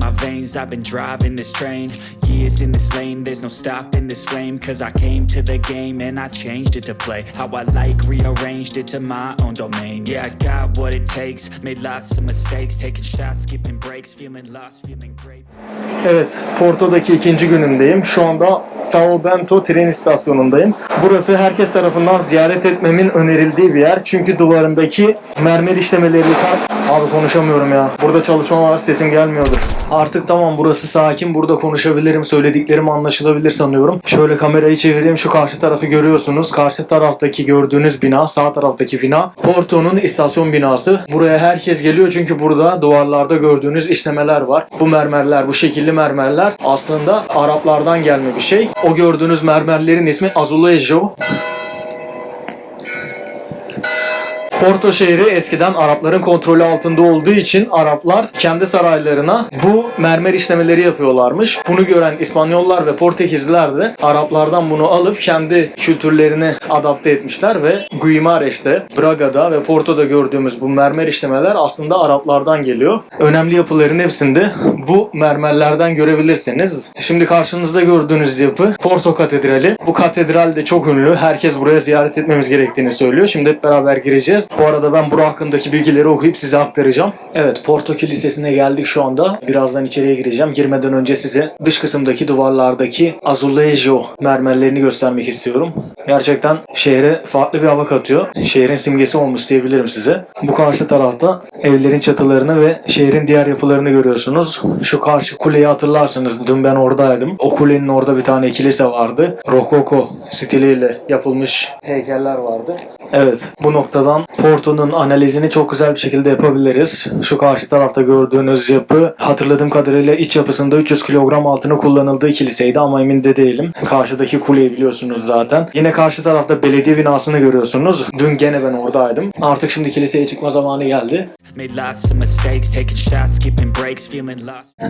my veins, I've been driving this train. Years in this lane, there's no stopping this flame. Cause I came to the game and I changed it to play. How I like, rearranged it to my own domain. Yeah, I got what it takes, made lots of mistakes. Taking shots, skipping breaks, feeling lost, feeling great. Evet, Porto'daki ikinci günümdeyim. Şu anda Sao Bento tren istasyonundayım. Burası herkes tarafından ziyaret etmemin önerildiği bir yer. Çünkü duvarındaki mermer işlemeleri. Abi konuşamıyorum ya. Burada çalışma var, sesim gelmiyordur. Artık tamam burası sakin. Burada konuşabilirim. Söylediklerim anlaşılabilir sanıyorum. Şöyle kamerayı çevireyim. Şu karşı tarafı görüyorsunuz. Karşı taraftaki gördüğünüz bina, sağ taraftaki bina Porto'nun istasyon binası. Buraya herkes geliyor çünkü burada duvarlarda gördüğünüz işlemeler var. Bu mermerler, bu şekilli mermerler aslında Araplardan gelme bir şey. O gördüğünüz mermerlerin ismi azulejo. Porto şehri eskiden Arapların kontrolü altında olduğu için Araplar kendi saraylarına bu mermer işlemeleri yapıyorlarmış. Bunu gören İspanyollar ve Portekizliler de Araplardan bunu alıp kendi kültürlerine adapte etmişler ve Guimarães'te, Braga'da ve Porto'da gördüğümüz bu mermer işlemeler aslında Araplardan geliyor. Önemli yapıların hepsinde bu mermerlerden görebilirsiniz. Şimdi karşınızda gördüğünüz yapı Porto Katedrali. Bu katedral de çok ünlü. Herkes buraya ziyaret etmemiz gerektiğini söylüyor. Şimdi hep beraber gireceğiz. Bu arada ben bura hakkındaki bilgileri okuyup size aktaracağım. Evet Porto Kilisesi'ne geldik şu anda. Birazdan içeriye gireceğim. Girmeden önce size dış kısımdaki duvarlardaki azulejo mermerlerini göstermek istiyorum. Gerçekten şehre farklı bir hava katıyor. Şehrin simgesi olmuş diyebilirim size. Bu karşı tarafta evlerin çatılarını ve şehrin diğer yapılarını görüyorsunuz. Şu karşı kuleyi hatırlarsınız. Dün ben oradaydım. O kulenin orada bir tane kilise vardı. Rokoko stiliyle yapılmış heykeller vardı. Evet bu noktadan Porto'nun analizini çok güzel bir şekilde yapabiliriz. Şu karşı tarafta gördüğünüz yapı hatırladığım kadarıyla iç yapısında 300 kilogram altını kullanıldığı kiliseydi ama emin de değilim. Karşıdaki kuleyi biliyorsunuz zaten. Yine karşı tarafta belediye binasını görüyorsunuz. Dün gene ben oradaydım. Artık şimdi kiliseye çıkma zamanı geldi.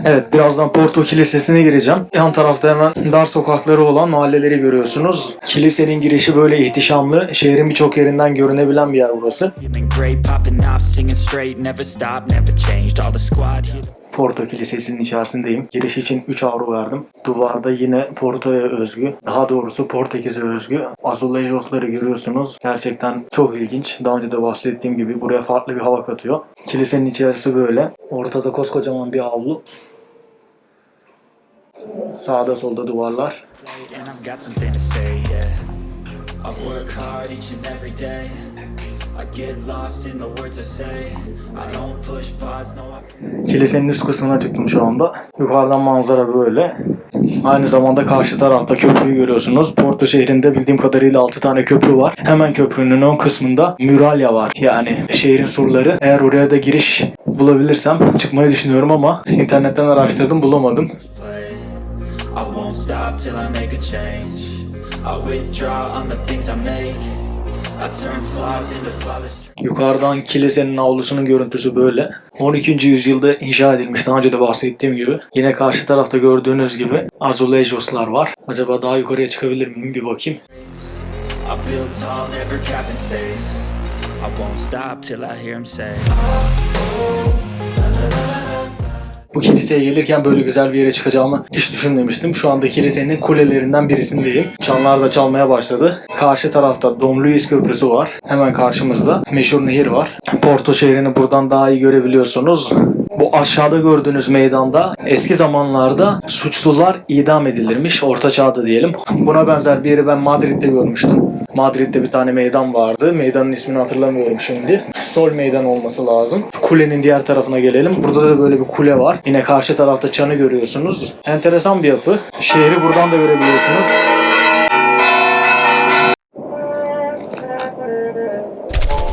Evet birazdan Porto Kilisesi'ne gireceğim. Yan tarafta hemen dar sokakları olan mahalleleri görüyorsunuz. Kilisenin girişi böyle ihtişamlı. Şehrin birçok yerinden görünebilen bir yer burası. Here. Porto Kilisesi'nin içerisindeyim. Giriş için 3 avro verdim. Duvarda yine Porto'ya özgü, daha doğrusu Portekiz'e özgü azulejosları görüyorsunuz. Gerçekten çok ilginç. Daha önce de bahsettiğim gibi buraya farklı bir hava katıyor. Kilisenin içerisi böyle. Ortada koskocaman bir avlu. Sağda solda duvarlar. I work hard each and every day. I get lost in the words I say. I don't push pause, no, I. Kilisenin üst kısmına çıktım şu anda. Yukarıdan manzara böyle. Aynı zamanda karşı tarafta köprüyü görüyorsunuz. Porto şehrinde bildiğim kadarıyla 6 tane köprü var. Hemen köprünün ön kısmında müralya var. Yani şehrin surları. Eğer oraya da giriş bulabilirsem çıkmayı düşünüyorum ama internetten araştırdım bulamadım. I won't stop till I make a change. I withdraw on the things I make. Yukarıdan kilisenin avlusunun görüntüsü böyle. 12. yüzyılda inşa edilmiş daha önce de bahsettiğim gibi. Yine karşı tarafta gördüğünüz gibi azulejoslar var. Acaba daha yukarıya çıkabilir miyim bir bakayım. I won't stop till I hear him say. Bu kiliseye gelirken böyle güzel bir yere çıkacağımı hiç düşünmemiştim. Şu anda kilisenin kulelerinden birisindeyim. Çanlar da çalmaya başladı. Karşı tarafta Dom Luis Köprüsü var. Hemen karşımızda meşhur nehir var. Porto şehrini buradan daha iyi görebiliyorsunuz. Bu aşağıda gördüğünüz meydanda eski zamanlarda suçlular idam edilirmiş. Orta çağda diyelim. Buna benzer bir yeri ben Madrid'de görmüştüm. Madrid'de bir tane meydan vardı. Meydanın ismini hatırlamıyorum şimdi. Sol meydan olması lazım. Kulenin diğer tarafına gelelim. Burada da böyle bir kule var. Yine karşı tarafta çanı görüyorsunuz. Enteresan bir yapı. Şehri buradan da görebiliyorsunuz.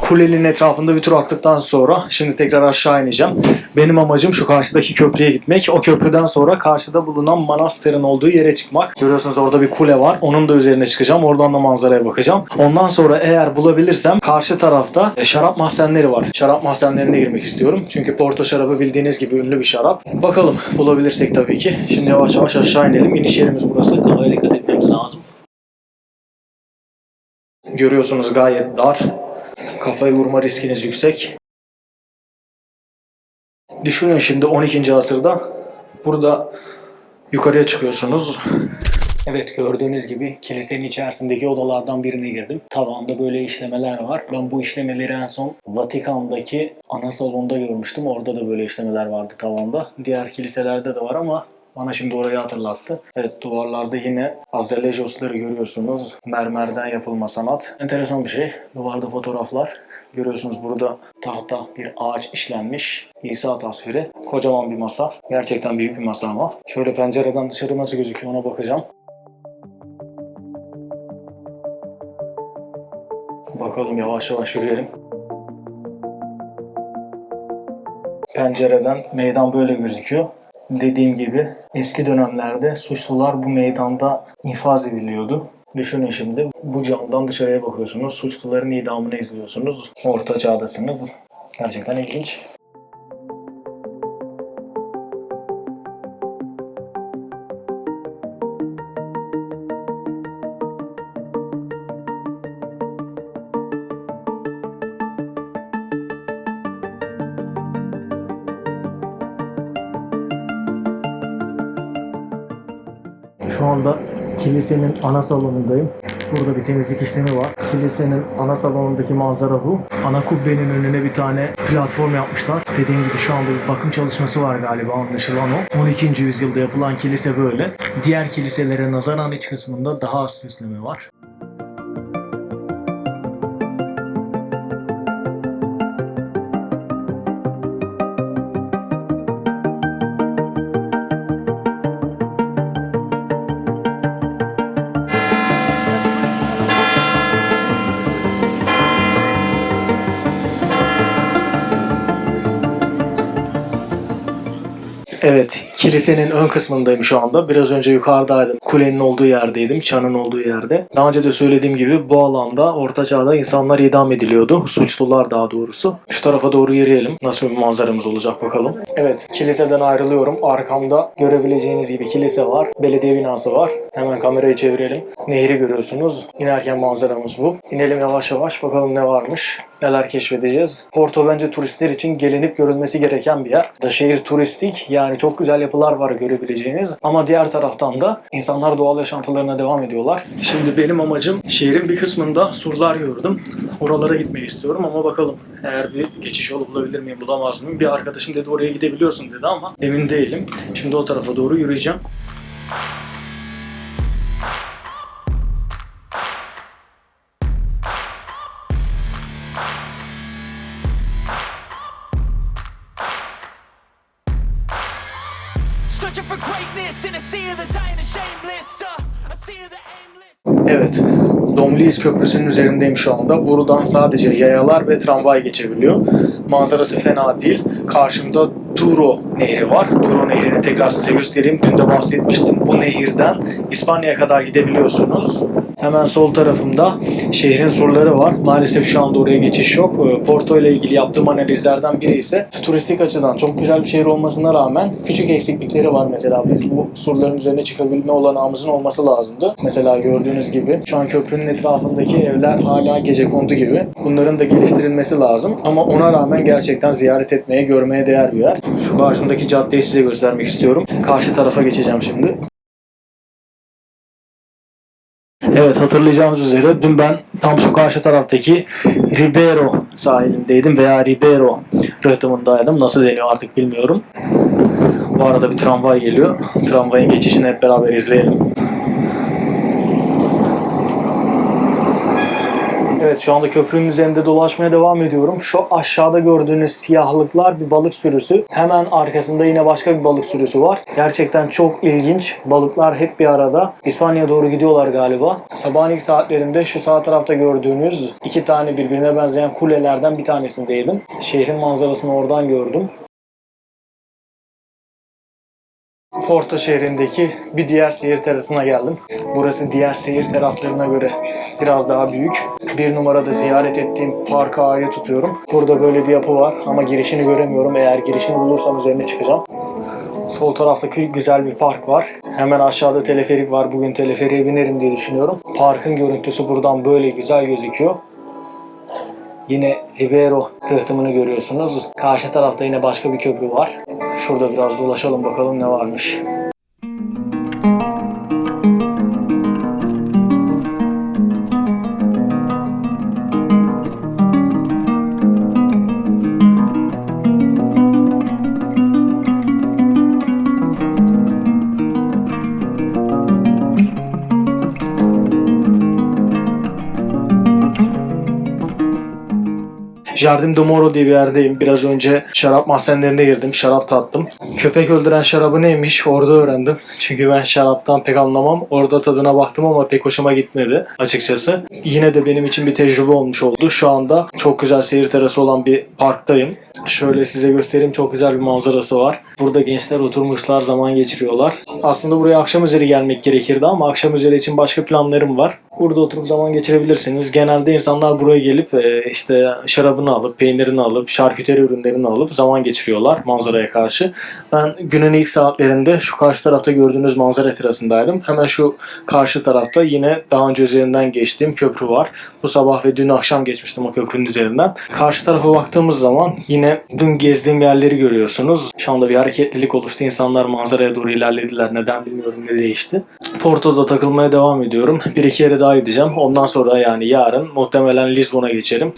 Kulenin etrafında bir tur attıktan sonra şimdi tekrar aşağı ineceğim. Benim amacım şu karşıdaki köprüye gitmek. O köprüden sonra karşıda bulunan manastırın olduğu yere çıkmak. Görüyorsunuz orada bir kule var. Onun da üzerine çıkacağım. Oradan da manzaraya bakacağım. Ondan sonra eğer bulabilirsem karşı tarafta e, şarap mahzenleri var. Şarap mahzenlerine girmek istiyorum. Çünkü Porto şarabı bildiğiniz gibi ünlü bir şarap. Bakalım bulabilirsek tabii ki. Şimdi yavaş yavaş aşağı inelim. İniş yerimiz burası. Kafaya dikkat etmemiz lazım. Görüyorsunuz gayet dar. Kafayı vurma riskiniz yüksek. Düşünün şimdi 12. asırda Burada yukarıya çıkıyorsunuz. Evet gördüğünüz gibi kilisenin içerisindeki odalardan birine girdim. Tavanda böyle işlemeler var. Ben bu işlemeleri en son Vatikan'daki ana salonda görmüştüm. Orada da böyle işlemeler vardı tavanda. Diğer kiliselerde de var ama bana şimdi orayı hatırlattı. Evet duvarlarda yine azalejosları görüyorsunuz. Mermerden yapılma sanat. Enteresan bir şey. Duvarda fotoğraflar. Görüyorsunuz burada tahta bir ağaç işlenmiş. İsa tasviri. Kocaman bir masa. Gerçekten büyük bir masa ama. Şöyle pencereden dışarı nasıl gözüküyor ona bakacağım. Bakalım yavaş yavaş yürüyelim. Pencereden meydan böyle gözüküyor. Dediğim gibi eski dönemlerde suçlular bu meydanda infaz ediliyordu. Düşünün şimdi bu camdan dışarıya bakıyorsunuz. Suçluların idamını izliyorsunuz. Orta çağdasınız. Gerçekten ilginç. Şu anda kilisenin ana salonundayım. Burada bir temizlik işlemi var. Kilisenin ana salonundaki manzara bu. Ana kubbenin önüne bir tane platform yapmışlar. Dediğim gibi şu anda bir bakım çalışması var galiba anlaşılan o. 12. yüzyılda yapılan kilise böyle. Diğer kiliselere nazaran iç kısmında daha az süsleme var. Evet, kilisenin ön kısmındayım şu anda. Biraz önce yukarıdaydım. Kulenin olduğu yerdeydim, çanın olduğu yerde. Daha önce de söylediğim gibi bu alanda Orta Çağ'da insanlar idam ediliyordu. Suçlular daha doğrusu. Şu tarafa doğru yürüyelim. Nasıl bir manzaramız olacak bakalım. Evet, kiliseden ayrılıyorum. Arkamda görebileceğiniz gibi kilise var. Belediye binası var. Hemen kamerayı çevirelim. Nehri görüyorsunuz. İnerken manzaramız bu. İnelim yavaş yavaş bakalım ne varmış. Neler keşfedeceğiz. Porto bence turistler için gelinip görülmesi gereken bir yer. Da şehir turistik yani çok güzel yapılar var görebileceğiniz. Ama diğer taraftan da insanlar doğal yaşantılarına devam ediyorlar. Şimdi benim amacım şehrin bir kısmında surlar gördüm. Oralara gitmeyi istiyorum ama bakalım eğer bir geçiş yolu bulabilir miyim bulamaz mıyım? Bir arkadaşım dedi oraya gidebiliyorsun dedi ama emin değilim. Şimdi o tarafa doğru yürüyeceğim. Evet, Domliyiz Köprüsü'nün üzerindeyim şu anda. Buradan sadece yayalar ve tramvay geçebiliyor. Manzarası fena değil. Karşımda Douro Nehri var. Douro Nehri'ni tekrar size göstereyim. Dün de bahsetmiştim. Bu nehirden İspanya'ya kadar gidebiliyorsunuz. Hemen sol tarafımda şehrin surları var. Maalesef şu anda oraya geçiş yok. Ee, Porto ile ilgili yaptığım analizlerden biri ise turistik açıdan çok güzel bir şehir olmasına rağmen küçük eksiklikleri var mesela. Biz bu surların üzerine çıkabilme olanağımızın olması lazımdı. Mesela gördüğünüz gibi şu an köprünün etrafındaki evler hala gecekondu gibi. Bunların da geliştirilmesi lazım. Ama ona rağmen gerçekten ziyaret etmeye, görmeye değer bir yer. Şu karşımdaki caddeyi size göstermek istiyorum. Karşı tarafa geçeceğim şimdi. Evet hatırlayacağınız üzere dün ben tam şu karşı taraftaki Ribeiro sahilindeydim veya Ribeiro rıhtımındaydım. Nasıl deniyor artık bilmiyorum. Bu arada bir tramvay geliyor. Tramvayın geçişini hep beraber izleyelim. Evet şu anda köprünün üzerinde dolaşmaya devam ediyorum. Şu aşağıda gördüğünüz siyahlıklar bir balık sürüsü. Hemen arkasında yine başka bir balık sürüsü var. Gerçekten çok ilginç. Balıklar hep bir arada. İspanya'ya doğru gidiyorlar galiba. Sabahın ilk saatlerinde şu sağ tarafta gördüğünüz iki tane birbirine benzeyen kulelerden bir tanesindeydim. Şehrin manzarasını oradan gördüm. Porto şehrindeki bir diğer seyir terasına geldim. Burası diğer seyir teraslarına göre biraz daha büyük. Bir numarada ziyaret ettiğim parka ayrı tutuyorum. Burada böyle bir yapı var ama girişini göremiyorum. Eğer girişini bulursam üzerine çıkacağım. Sol tarafta güzel bir park var. Hemen aşağıda teleferik var. Bugün teleferiğe binerim diye düşünüyorum. Parkın görüntüsü buradan böyle güzel gözüküyor. Yine Ribeiro rıhtımını görüyorsunuz. Karşı tarafta yine başka bir köprü var. Şurada biraz dolaşalım bakalım ne varmış. Jardim de Moro diye bir yerdeyim. Biraz önce şarap mahzenlerine girdim. Şarap tattım. Köpek öldüren şarabı neymiş orada öğrendim. Çünkü ben şaraptan pek anlamam. Orada tadına baktım ama pek hoşuma gitmedi açıkçası. Yine de benim için bir tecrübe olmuş oldu. Şu anda çok güzel seyir terası olan bir parktayım. Şöyle size göstereyim çok güzel bir manzarası var. Burada gençler oturmuşlar zaman geçiriyorlar. Aslında buraya akşam üzeri gelmek gerekirdi ama akşam üzeri için başka planlarım var. Burada oturup zaman geçirebilirsiniz. Genelde insanlar buraya gelip e, işte şarabını alıp, peynirini alıp, şarküteri ürünlerini alıp zaman geçiriyorlar manzaraya karşı. Ben günün ilk saatlerinde şu karşı tarafta gördüğünüz manzara terasındaydım. Hemen şu karşı tarafta yine daha önce üzerinden geçtiğim köprü var. Bu sabah ve dün akşam geçmiştim o köprünün üzerinden. Karşı tarafa baktığımız zaman yine dün gezdiğim yerleri görüyorsunuz. Şu anda bir hareketlilik oluştu. İnsanlar manzaraya doğru ilerlediler. Neden bilmiyorum ne değişti. Porto'da takılmaya devam ediyorum. Bir iki yere daha gideceğim. Ondan sonra yani yarın muhtemelen Lisbon'a geçerim.